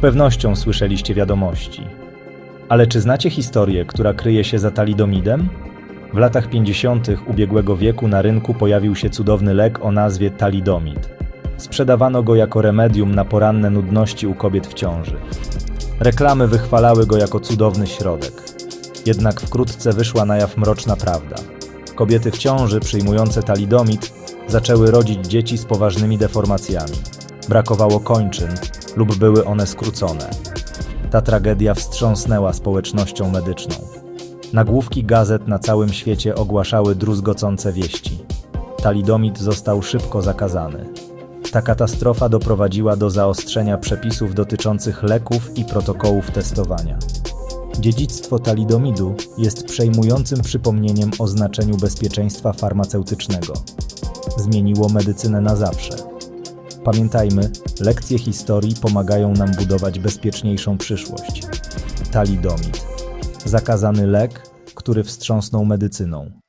pewnością słyszeliście wiadomości. Ale czy znacie historię, która kryje się za talidomidem? W latach 50. ubiegłego wieku na rynku pojawił się cudowny lek o nazwie talidomid. Sprzedawano go jako remedium na poranne nudności u kobiet w ciąży. Reklamy wychwalały go jako cudowny środek. Jednak wkrótce wyszła na jaw mroczna prawda. Kobiety w ciąży przyjmujące talidomid zaczęły rodzić dzieci z poważnymi deformacjami. Brakowało kończyn lub były one skrócone. Ta tragedia wstrząsnęła społecznością medyczną. Nagłówki gazet na całym świecie ogłaszały druzgocące wieści. Talidomid został szybko zakazany. Ta katastrofa doprowadziła do zaostrzenia przepisów dotyczących leków i protokołów testowania. Dziedzictwo talidomidu jest przejmującym przypomnieniem o znaczeniu bezpieczeństwa farmaceutycznego. Zmieniło medycynę na zawsze. Pamiętajmy, lekcje historii pomagają nam budować bezpieczniejszą przyszłość. Talidomid. Zakazany lek, który wstrząsnął medycyną.